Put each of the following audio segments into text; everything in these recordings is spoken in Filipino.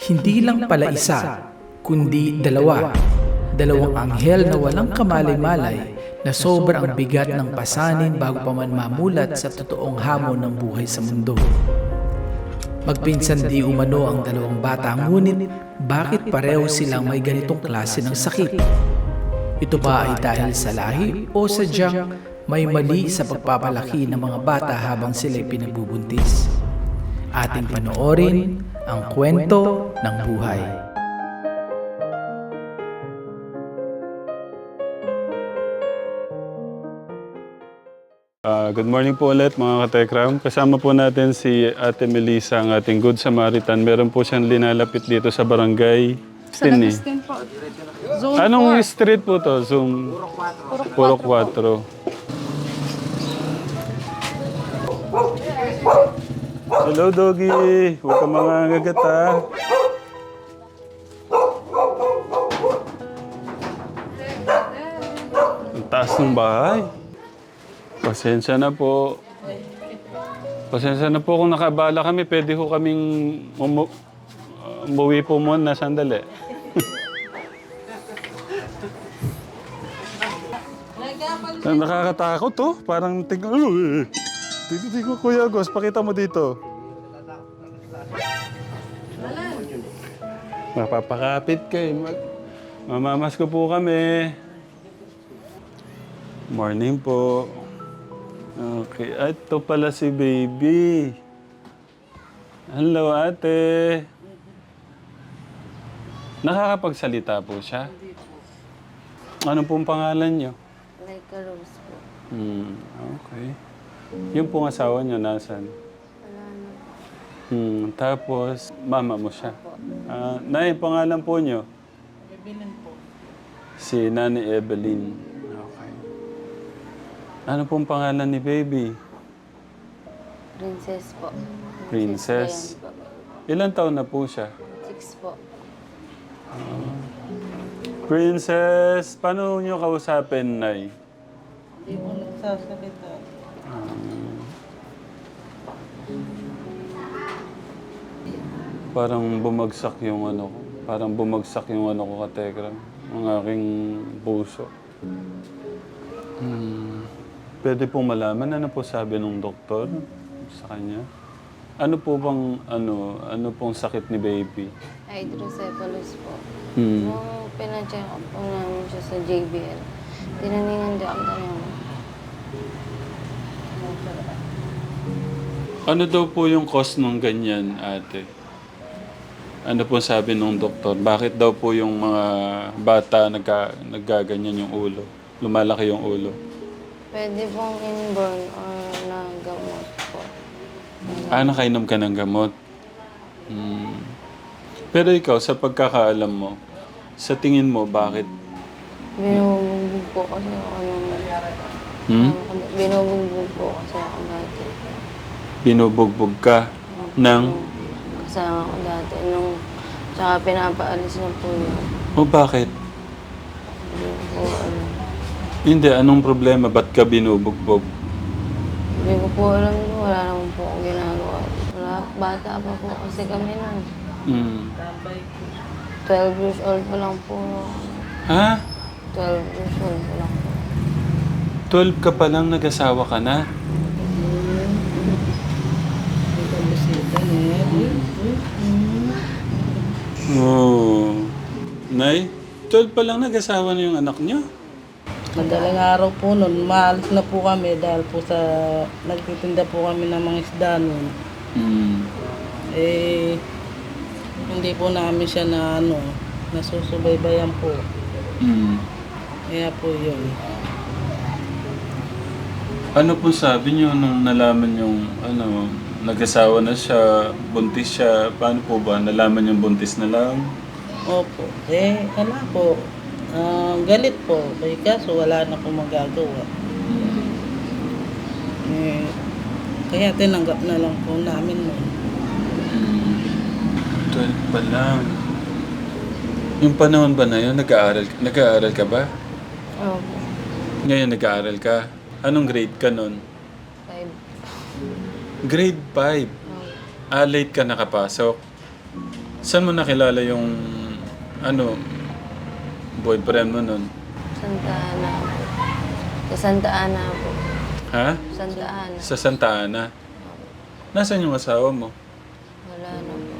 Hindi lang pala isa, kundi dalawa. Dalawang anghel na walang kamalay-malay na sobrang bigat ng pasanin bago pa man mamulat sa totoong hamon ng buhay sa mundo. Magpinsan di umano ang dalawang bata ngunit bakit pareho silang may ganitong klase ng sakit? Ito ba ay dahil sa lahi o sadyang may mali sa pagpapalaki ng mga bata habang sila'y pinagbubuntis? Ating panoorin ang kwento ng buhay. Ah, good morning po ulit mga katekram. Kasama po natin si Ate Melissa, ang ating Good Samaritan. Meron po siyang linalapit dito sa barangay Tini. Agustin po. Zone Anong street po to? Zoom Puro 4. Hello, Doggy. Huwag ka mga gagata. Ang taas ng bahay. Pasensya na po. Pasensya na po kung nakabala kami. Pwede ho kaming umu umuwi po muna sandali. Nakakatakot to. Parang ting... Uh, dito, dito, Kuya Gos. Pakita mo dito. Mapapakapit kay. Mag Mamamas ko po kami. Morning po. Okay. Ah, Ito pala si baby. Hello, ate. Nakakapagsalita po siya? Ano pong pangalan niyo? Like a rose po. Hmm, okay. Yung pong asawa niyo, nasan? Hmm, tapos, mama mo siya. Ah, nay, pangalan po niyo? Evelyn po. Si Nani Evelyn. Okay. Ano pong pangalan ni baby? Princess po. Princess. po yan Ilan taon na po siya? po. Six po. Princess, paano niyo kausapin, Nay? Hindi po nagsasalita. Parang bumagsak yung ano ko. Parang bumagsak yung ano ko katekram. Ang aking puso. Hmm. Pwede pong malaman ano po sabi ng doktor sa kanya? Ano po bang ano ano pong sakit ni baby? Hydrocephalus po. Hmm. Nung pina-check up po namin siya sa JBL, tinaningan di ako tanong. Ano daw po yung cause ng ganyan, ate? Ano po sabi ng doktor? Bakit daw po yung mga bata nagka, naggaganyan yung ulo? Lumalaki yung ulo? Pwede pong inborn or na gamot po. Ah, nakainom ka ng gamot? Hmm. Pero ikaw, sa pagkakaalam mo, sa tingin mo, bakit? Binubugbog po kasi ako nung... Hmm? Binubugbog po kasi ako dati. Binubugbog ka ng... Kasama ko dati. Nung... Tsaka pinapaalis na po yun. O bakit? Hindi po alam. Hindi, anong problema? Ba't ka binubugbog? Hindi ko po alam. Wala naman po akong ginagawa. Wala, bata pa po kasi kami nun. Hmm. 12 years old pa lang po. Ha? 12 years old pa lang po. 12 ka pa lang, nag-asawa ka na? Oo. Nay, 12 pa lang nag-asawa na yung anak niyo? Madaling araw po nun, maalis na po kami dahil po sa nagtitinda po kami ng mga isda nun. Hmm. Eh, hindi po namin siya na ano, nasusubaybayan po. Hmm. Kaya po yun. Ano po sabi niyo nung nalaman yung ano, nag-asawa na siya, buntis siya, paano po ba? Nalaman yung buntis na lang? Opo. Eh, wala po. Ah, galit po. Kaya kaso wala na po magagawa. Eh, kaya tinanggap na lang po namin nun. 12 pa lang. Yung panahon ba na yun, nag-aaral, nag-aaral ka ba? Opo. Ngayon nag-aaral ka? Anong grade ka nun? 5. Grade 5. Opo. Ah, late ka nakapasok. Saan mo nakilala yung, ano, boyfriend mo nun? Santa Ana po. Sa Santa Ana po. Ha? Santa Ana. Sa Santa Ana. Nasaan yung asawa mo? Wala na po.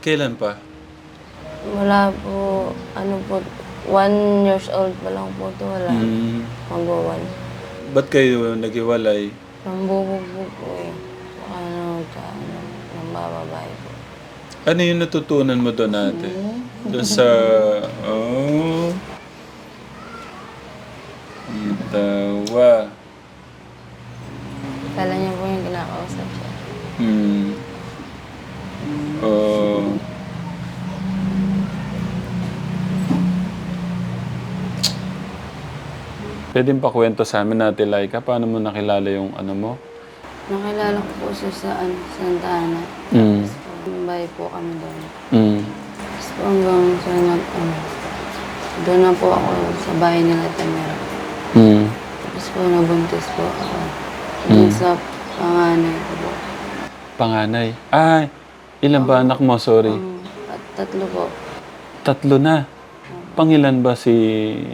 Kailan pa? Wala po, ano po, one years old pa lang po ito. Wala. Hmm. Magwawan. Ba't kayo naghiwalay? Nambubugbog po eh. Ano, sa ano, ng bababae po. Ano yung natutunan mo doon ate? Doon sa... Pwede pa kwento sa amin natin, Laika, paano mo nakilala yung ano mo? Nakilala ko po siya sa ano, Santa Ana. Mm. Mumbai po kami doon. Mm. Tapos po hanggang sa nag, ano, doon na po ako sa bahay nila Tamara. Mm. Tapos po nabuntis po ako. Doon sa panganay ko po. Panganay. Ay, ilan ba anak mo? Sorry. Um, at tatlo po. Tatlo na. Pangilan ba si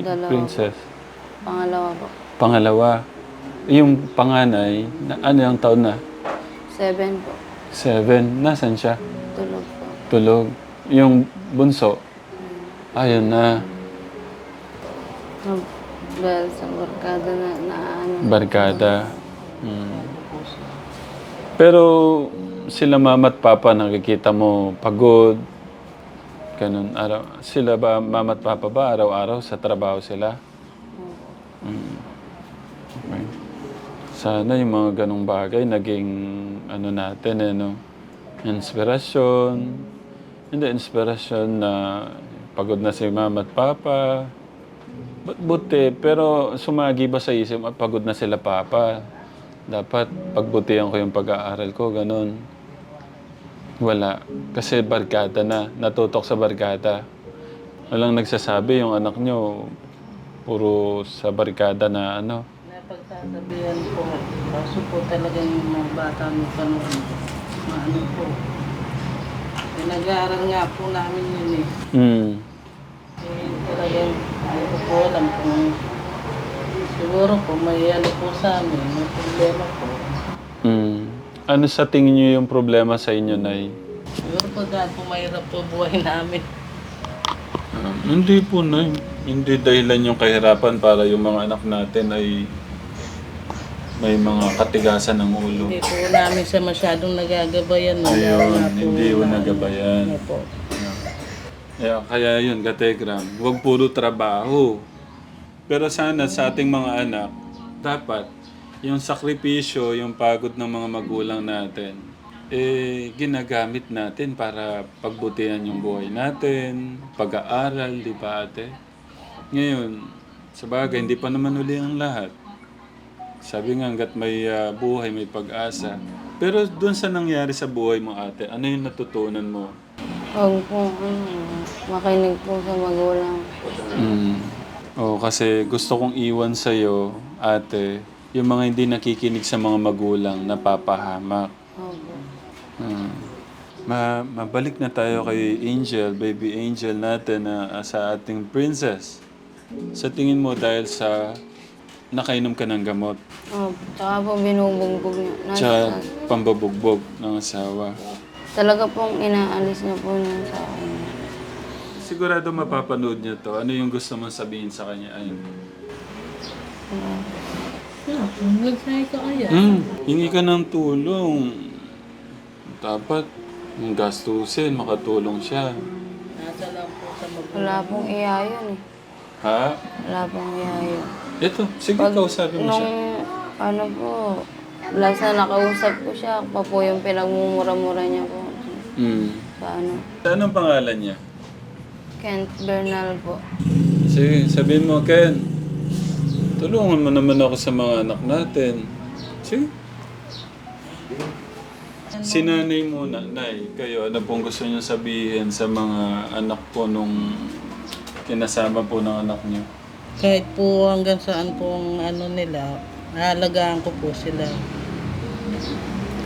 Dalawa Princess? Pangalawa po. Pangalawa. Yung panganay, na, ano yung taon na? Seven po. Seven. Nasaan siya? Tulog po. Tulog. Yung bunso. Ayun na. No, dahil sa barkada na, na ano. Barkada. Mm. Pero sila mama at papa nakikita mo pagod. Ganun. Araw. Sila ba, mama at papa ba, araw-araw sa trabaho sila? Mm. Okay. Sana yung mga ganong bagay naging ano natin eh, no? Inspirasyon. Hindi, inspirasyon na pagod na si mama at papa. But buti, pero sumagi ba sa isip at pagod na sila papa? Dapat pagbutihan ko yung pag-aaral ko, ganun. Wala. Kasi barkada na. Natutok sa barkada. Walang nagsasabi yung anak nyo, puro sa barkada na ano. Napagsasabihan po. Kaso po talaga yung mga bata mo pa noon. Maano po. Pinag-aaral nga po namin yun eh. Hmm. Eh, talagang hindi ko po alam kung siguro po may ano po sa amin, may problema po. Hmm. Ano sa tingin nyo yung problema sa inyo, Nay? Siguro po dahil po mahirap po buhay namin. Ah, hindi po, Nay. Hindi dahilan yung kahirapan para yung mga anak natin ay may mga katigasan ng ulo. Hindi po namin siya masyadong nagagabayan. No? Ayun, po hindi ko na- nagabayan. Ano po. Kaya, kaya yun, Kategram, huwag puro trabaho. Pero sana sa ating mga anak, dapat yung sakripisyo, yung pagod ng mga magulang natin, eh, ginagamit natin para pagbutihan yung buhay natin, pag-aaral, di ba ate? Ngayon, sa bagay, hindi pa naman uli ang lahat. Sabi nga, hanggat may ah, buhay, may pag-asa. Pero doon sa nangyari sa buhay mo ate, ano yung natutunan mo? Huwag po, ano, makinig po sa magulang. Mm. Oo, kasi gusto kong iwan sa'yo, ate, yung mga hindi nakikinig sa mga magulang, napapahamak. Opo. Mm. Ma mabalik na tayo kay Angel, baby Angel natin na ah, sa ating princess. Sa tingin mo dahil sa nakainom ka ng gamot, Opo. Tsaka po binubugbog niya. Nasa, tsaka pambabugbog ng asawa. talaga pong inaalis niya po niya sa akin. Sigurado mapapanood niya to. Ano yung gusto mong sabihin sa kanya? Ayun. Hanggang sa'yo ka kaya. Hmm, hingi ka ng tulong. Dapat yung gastusin, makatulong siya. Nasa lang po sa magulang. Wala pong iya yun eh. Ha? Wala pong iya yun. Ito, sige, Pag kausapin mo nung, siya. ano po, last na nakausap ko siya, pa po yung pinagmumura-mura niya po. Hmm. Sa ano, Anong pangalan niya? Kent Bernal po. Sige, sabihin mo, Ken. Tulungan mo naman ako sa mga anak natin. Sige. Si nanay muna, nay, kayo, ano pong gusto niyo sabihin sa mga anak po nung kinasama po ng anak niyo? Kahit po hanggang saan po ang ano nila, naalagaan ko po sila.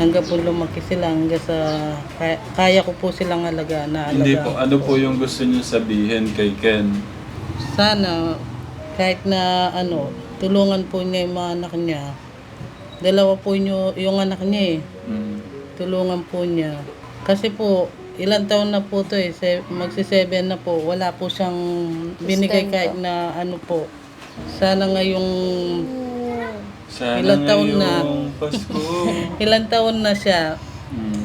hanggang po lumaki sila hanggang sa kaya, kaya ko po silang alaga na alaga. Hindi po, ano po yung gusto niyo sabihin kay Ken? Sana kahit na ano, tulungan po niya yung mga anak niya. Dalawa po nyo, yung anak niya eh. Mm. Tulungan po niya. Kasi po, ilang taon na po to eh. Se- magsi-seven na po. Wala po siyang binigay kahit na ano po. Sana ngayong Sana Ilang taon na? ngayong Pasko. ilang taon na siya. Mm.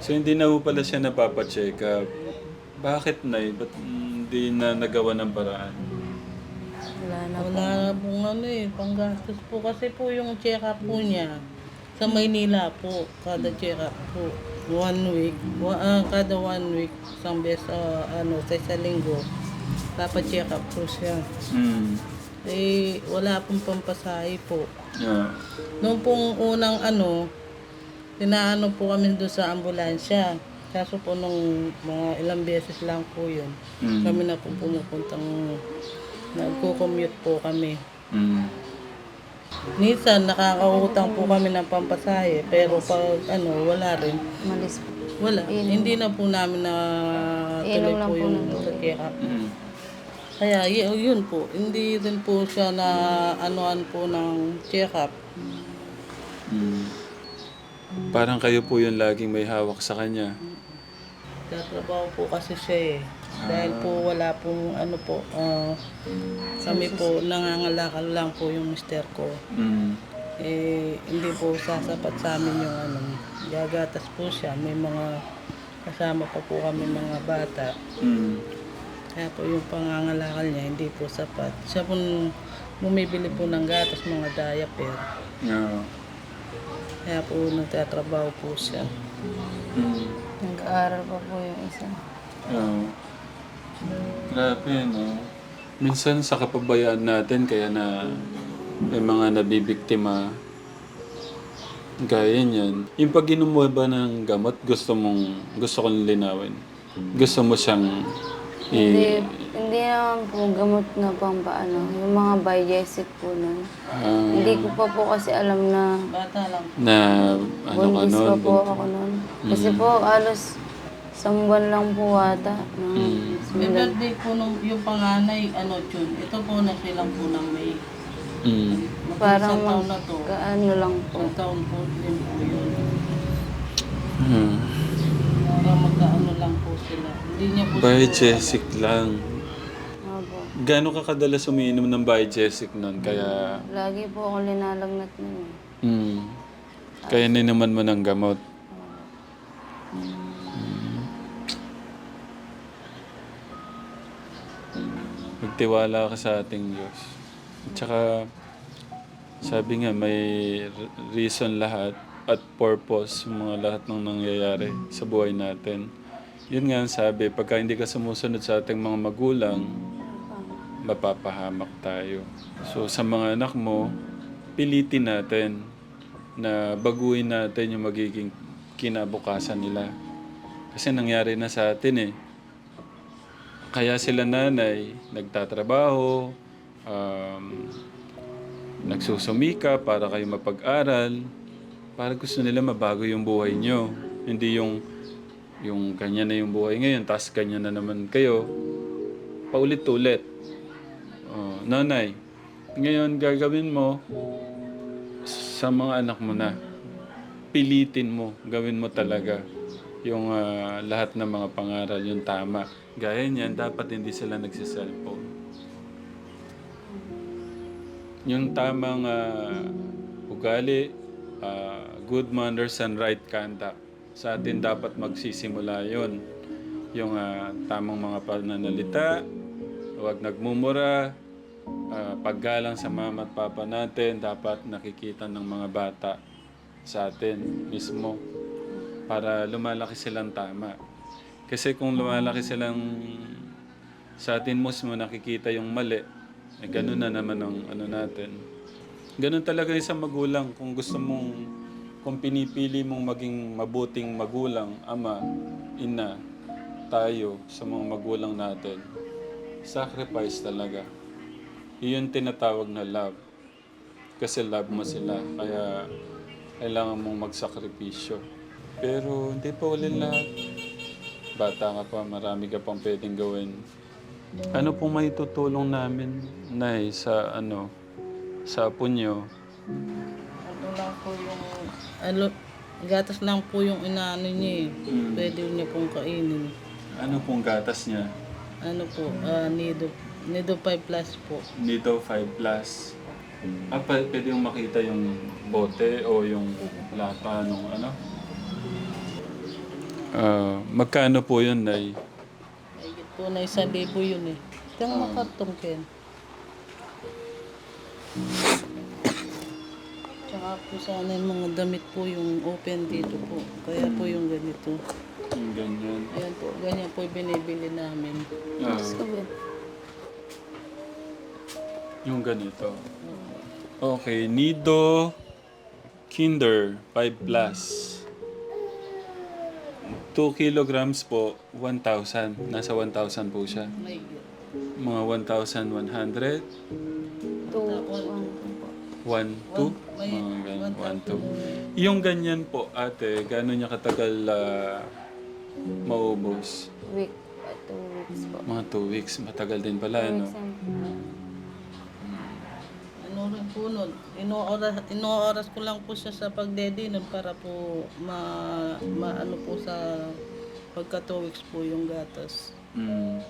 So hindi na po pala siya napapacheck up. Bakit na Ba't hindi na nagawa ng paraan? Wala na. Wala na pong ano eh, panggastos po. Kasi po yung check-up po niya, sa Maynila po, kada check-up po. One week, wa- ah, kada one week, isang beses, ah, ano, sa isang linggo, dapat check-up po siya. Mm. Eh, wala pong pampasahe po. Yeah. Noong pong unang ano, tinaano po kami doon sa ambulansya. Kaso po nung mga ilang beses lang po yun. Mm. Kami na po pumupuntang, nagko-commute po kami. Mm. Minsan nakakautang po kami ng pampasahe, pero pag ano, wala rin. Malis po. Wala. Hindi na po namin na tuloy Inom lang po po yung ng tubig. sa check-up. Mm. Kaya y- yun po, hindi rin po siya na anuan po ng check-up. Mm. Parang kayo po yung laging may hawak sa kanya. Tatrabaho po kasi siya eh. Dahil po wala pong ano po, ah, kami po nangangalakal lang po yung mister ko. Mm. Eh, hindi po sasapat sa amin yung ano, gagatas po siya. May mga kasama pa po kami mga bata. Mm. Kaya po yung pangangalakal niya hindi po sapat. Siya po bumibili po ng gatas, mga diaper. Yeah. Kaya po nagtatrabaho po siya. Mm. Nag-aaral pa po yung isa. Oo. Grabe, no? Minsan sa kapabayaan natin, kaya na may mga nabibiktima. Gaya niyan. Yung pag mo ba ng gamot, gusto mong, gusto kong linawin. Gusto mo siyang Hindi, i... hindi naman po gamot na pang paano. Yung mga biogesic po nun. ah, Hindi ko pa po kasi alam na Bata lang. na ano ka buntis nun? pa po ako nun. Kasi po halos isang buwan lang po ata. Mm. May birthday po nung yung panganay, ano, June. Ito po na silang po ng May. Mm. Parang Isang taon na to. Kaano lang po. Isang taon po din po yun. Mm. Para magkaano lang po sila. Hindi niya po Biogesic lang. Opo. Gano'n ka kadalas umiinom ng biogesic nun? Kaya... Lagi po ako linalagnat nun. Mm. Kaya ninaman mo ng gamot. Magtiwala ka sa ating Diyos. At saka, sabi nga, may reason lahat at purpose mga lahat ng nangyayari sa buhay natin. Yun nga ang sabi, pagka hindi ka sumusunod sa ating mga magulang, mapapahamak tayo. So sa mga anak mo, pilitin natin na baguhin natin yung magiging kinabukasan nila. Kasi nangyari na sa atin eh. Kaya sila nanay, nagtatrabaho, um, nagsusumika para kayo mapag-aral, para gusto nila mabago yung buhay nyo. Hindi yung, yung kanya na yung buhay ngayon, tapos kanya na naman kayo. Paulit-ulit. Oh, nanay, ngayon gagawin mo sa mga anak mo na. Pilitin mo, gawin mo talaga yung ah, lahat ng mga pangaral, yung tama. Gaya niyan, dapat hindi sila nagsiselfone. Yung tamang ah, ugali, ah, good manners and right conduct. Sa atin dapat magsisimula yon Yung ah, tamang mga pananalita, huwag nagmumura, ah, paggalang sa mama at papa natin, dapat nakikita ng mga bata sa atin mismo para lumalaki silang tama. Kasi kung lumalaki silang sa atin mismo nakikita yung mali, eh, ganun na naman ang ano natin. Ganun talaga sa magulang. Kung gusto mong, kung pinipili mong maging mabuting magulang, ama, ina, tayo sa mga magulang natin, sacrifice talaga. Iyon tinatawag na love. Kasi love mo sila. Kaya kailangan mong magsakripisyo. Pero hindi pa uli lahat. Bata ka pa, marami ka pang pwedeng gawin. Ano pong may tutulong namin, Nay, sa ano, sa apo nyo? Ano lang po yung, ano, gatas lang po yung inaano niya eh. Mm. Pwede niya pong kainin. Ano pong gatas niya? Ano po, ah, nido, nido 5 plus po. Nito 5 plus. Ah, pa- pwede yung makita yung bote o yung lata nung ano? Ah, magkano po yun, Nay? Mahigit po na isang libo yun eh. Ito ang makartong Ken. Tsaka po sana yung mga damit po yung open dito po. Kaya po yung ganito. Yung ganyan. Ayan po, ganyan po yung binibili namin. Ah, yung ganito. Okay, Nido Kinder 5 plus. 2 kilograms po, 1,000. Nasa 1,000 po siya. Mga 1,100. two, one, two po. 1, 2? May Mga ganyan, 1, 2. 1,000. Yung ganyan po, ate, gano'n niya katagal ah, maubos? Week, uh, two weeks po. Mga 2 weeks. Matagal din pala, Two no? weeks and Nun, inooras, inooras ko lang po siya sa pagdedi nun para po ma, maano po sa pagka two weeks po yung gatas. Mm.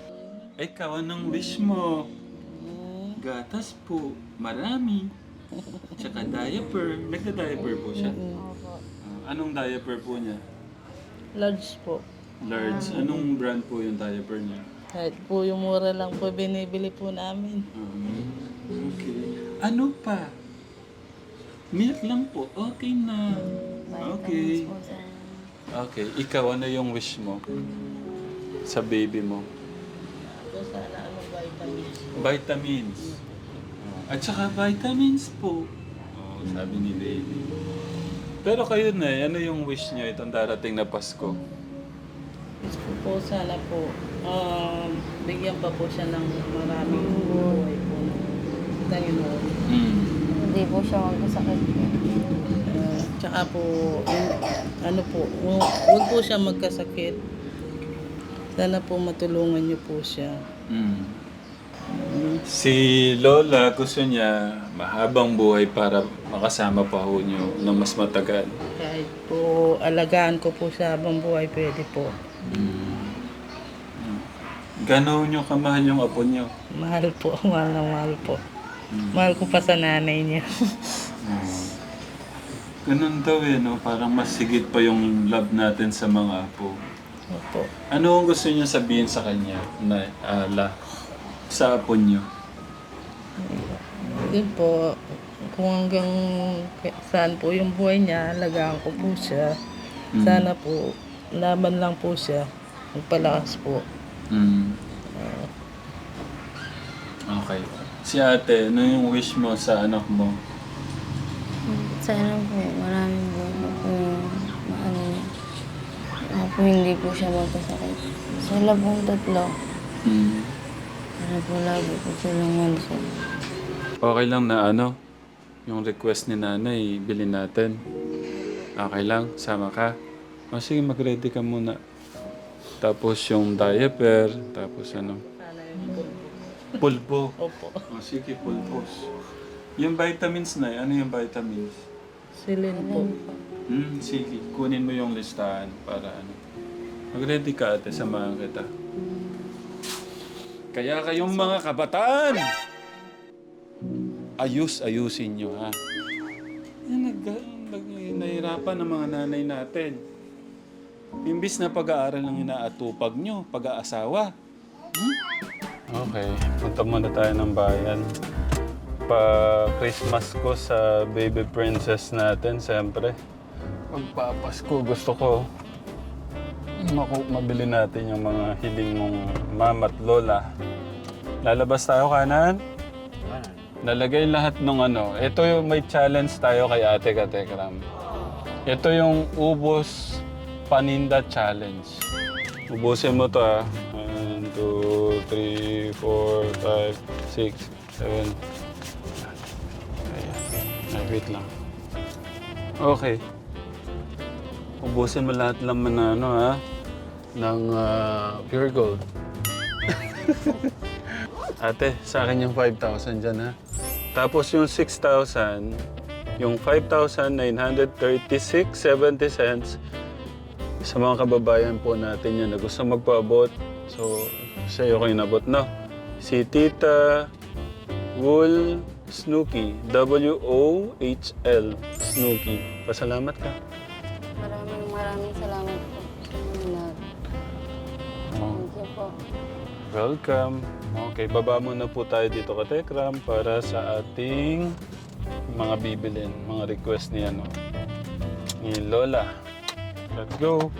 Ikaw, anong wish mo? Mm, Gatas po, marami. Tsaka diaper. Nagda-diaper po siya. Ah, anong diaper po niya? large po. Large. Anong brand po yung diaper niya? Kahit po yung mura lang po binibili po namin. Um, okay. Ano pa? Milk lang po. Okay na. Okay. Okay. Ikaw, ano yung wish mo? Sa baby mo? So sana ano vitamins. Vitamins. At saka vitamins po. Oh, sabi ni baby. Pero kayo na, ano yung wish niyo itong darating na Pasko? Gusto ko po sana po, um, bigyan pa po siya ng maraming buhay po ng Panginoon. Mm. Hindi po siya magkasakit. Uh, tsaka po, yung- ano po, hu- huwag po siya magkasakit. Sana po matulungan niyo po siya. Mm. Si Lola gusto niya mahabang buhay para makasama pa ho niyo na mas matagal. Kahit po alagaan ko po siya habang buhay, pwede po. Gano'n niyo kamahal yung apo niyo? Mahal po, mahal na mahal po. Mahal ko pa sa nanay niya. Ganun daw eh, no? Parang mas sigit pa yung love natin sa mga apo. Opo. Ano ang gusto niyo sabihin sa kanya, na ala, sa apo niyo? Yun po, kung hanggang k- saan po yung buhay niya, alagaan ko po siya. Sana po, laban lang po siya. Magpalakas po. Mm. Okay. Si ate, ano yung wish mo sa anak mo? Sana po, maraming buhay po yung maano niya. Sana po hindi po siya magkasakit. Sila pong tatlo. Mm. Sana po lagi po silang malusog. Okay lang na ano, yung request ni nanay, bilhin natin. Okay lang, sama ka. O sige, mag-ready ka muna. Tapos yung diaper, tapos ano, po. Pulbo. Opo. O sige, pulbos. Yung vitamins na, ano yung vitamins? Silin po. Hmm, sige, kunin mo yung listahan para ano. Mag-ready ka ate, samahan kita. Kaya kayong mga kabataan, ayus-ayusin nyo ha. Yan, nag, nag, nahirapan ng mga nanay natin. Imbis na pag-aaral ang inaatupag nyo, pag-aasawa. Hmm? Okay, punta muna tayo ng bayan. Pa-Christmas ko sa baby princess natin, siyempre. Pagpapasko, gusto ko maku mabili natin yung mga hiling mong mama at lola. Lalabas tayo kanan? Nalagay lahat ng ano. Ito yung may challenge tayo kay Ate Katekram. Ito yung ubos paninda challenge. Ubusin mo to ah. 1, 2, 3, 4, 5, 6, 7. Ayan. Ay, wait lang. Okay. Ubusin mo lahat laman na ano ha, ng ah, pure gold. Ate, sa akin yung 5,000 dyan ha. Tapos yung 6,000, yung 5,936.70 cents sa mga kababayan po natin yan na gusto magpaabot. So, sa iyo ko inabot, no? Si Tita Wool Snooki, W-O-H-L, Snooki. Pasalamat ka. Maraming maraming salamat po sa inyo lahat. Oh. Thank you po. Welcome. Okay, baba muna po tayo dito ka Tekram para sa ating mga bibilin, mga request ni ano, ni Lola. Let's go.